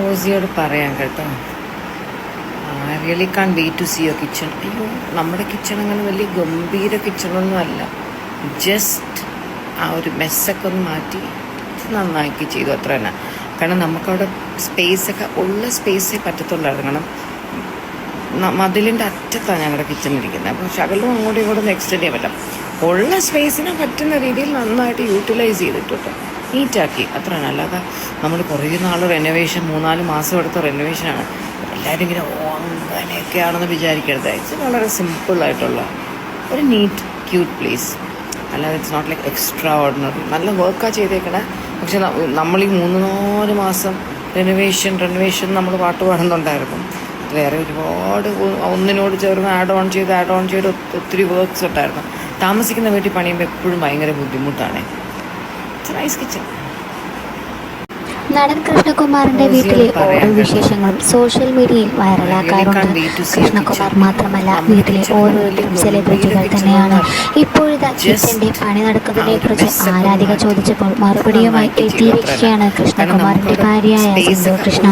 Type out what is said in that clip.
ഓസിയോട് പറയാൻ കേട്ടോ. Really can't wait to see your kitchen അയ്യോ നമ്മുടെ കിച്ചൺ അങ്ങനെ വലിയ ഗംഭീര കിച്ചണൊന്നും അല്ല. ജസ്റ്റ് ആ ഒരു മെസ്സൊക്കെ ഒന്ന് മാറ്റി നന്നാക്കി ചെയ്തു അത്ര തന്നെ. കാരണം നമുക്കവിടെ സ്പേസൊക്കെ ഉള്ള സ്പേസേ പറ്റത്തുള്ളായിരുന്നു കാരണം മതിലിന്റെ അറ്റത്താണ് ഞങ്ങളുടെ കിച്ചൺ ഇരിക്കുന്നത്. അപ്പോൾ ശകലും അങ്ങോട്ടും ഇങ്ങോട്ടും എക്സ്റ്റെൻഡ് ചെയ്യാൻ പറ്റാം ഉള്ള സ്പേസിനെ പറ്റുന്ന രീതിയിൽ നന്നായിട്ട് യൂട്ടിലൈസ് ചെയ്തിട്ടുണ്ട്. നീറ്റാക്കി. അത്ര അല്ലാതെ നമ്മൾ കുറേ നാൾ റെനോവേഷൻ മൂന്നാൽ മാസം എടുത്ത റെനോവേഷനാണ് എല്ലാവരും ഇങ്ങനെ ഓ അങ്ങനെയൊക്കെയാണെന്ന് വിചാരിക്കരുത്. ഇറ്റ്സ് വളരെ സിമ്പിളായിട്ടുള്ള ഒരു നീറ്റ് ക്യൂട്ട് പ്ലേസ് അല്ലാതെ it's not like extra ordinary നല്ല വർക്കാണ് ചെയ്തേക്കണേ. പക്ഷെ നമ്മൾ ഈ മൂന്ന് നാല് മാസം റെനോവേഷൻ റെനോവേഷൻ നമ്മൾ പാട്ട് പാടുന്നുണ്ടായിരുന്നു. വേറെ ഒരുപാട് ഒന്നിനോട് ചേർന്ന് ആഡ് ഓൺ ചെയ്ത് ആഡ് ഓൺ ചെയ്ത് ഒത്തിരി വർക്ക്സ് ഉണ്ടായിരുന്നു താമസിക്കുന്ന വീട്ടിൽ പണിയുമ്പോൾ എപ്പോഴും ഭയങ്കര ബുദ്ധിമുട്ടാണ്. നൈസ് കിച്ചൺ നടൻ കൃഷ്ണകുമാറിന്റെ വീട്ടിലെ ഓരോ വിശേഷങ്ങളും സോഷ്യൽ മീഡിയയിൽ വൈറലാക്കാറുണ്ട് കൃഷ്ണകുമാർ മാത്രമല്ല വീട്ടിലെ ഓരോരുത്തരും സെലിബ്രിറ്റികൾ തന്നെയാണ്. ഇപ്പോഴത്തെ കിച്ചന്റെ പണി നടക്കുന്നതിനെ കുറിച്ച് ആരാധിക ചോദിച്ചപ്പോൾ മറുപടിയുമായി എത്തിയിരിക്കുകയാണ് കൃഷ്ണകുമാറിന്റെ ഭാര്യയായ സിന്ധു കൃഷ്ണ.